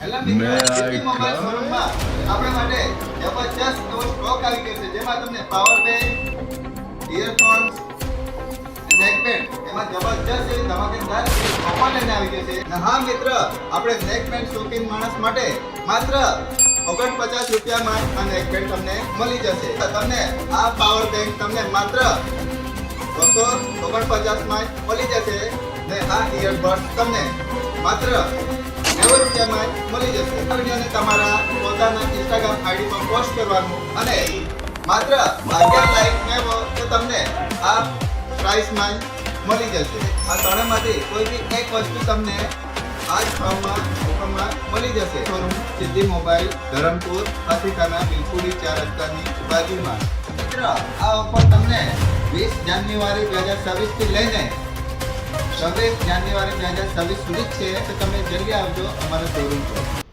મેં આ એક- શોરૂમમાં માટે જબરજસ્ત એવો સ્ટોક આવી ગયો છે જેમાં તમને પાવર બેંક ઇયરફોન્સ નેકબેન્ડ એમાં જબરજસ્ત એવી ધમાકેદાર ઓફર લઈને આવી ગયો છે. અને હા મિત્ર આપણે નેકબેન્ડ શોખીન માણસ માટે માત્ર ઓગણપચાસ રૂપિયામાં આ નેકબેન્ડ તમને મળી જશે. તમને આ પાવર બેંક તમને માત્ર બસો ઓગણપચાસમાં મળી જશે. ને આ ઇયરબડ્સ તમને માત્ર મળી જશે. વિડીયોને તમારા પોતાના ઇન્સ્ટાગ્રામ આઈડી પર પોસ્ટ કરવાનું અને માત્ર અગિયાર લાઈક મેળવો તો તમને આ પ્રાઇસમાં મળી જશે. આ ત્રણેયમાંથી કોઈ બી એક વસ્તુ તમને આ જ ભાવમાં ઓફરમાં મળી જશે. શોરૂમ સિદ્ધિ મોબાઈલ, ધરમપુર પાથિકાના બિલકુલી ચાર રસ્તાની બાજુમાં. મિત્ર, આ ઓફર તમને વીસ જાન્યુઆરી બે હજાર છવ્વીસથી લઈને છવ્વીસ જાન્યુઆરી બે હજાર છવ્વીસ સુધી જ છે, તો તમે જલ્દી આવજો અમારા શોરૂમ પર.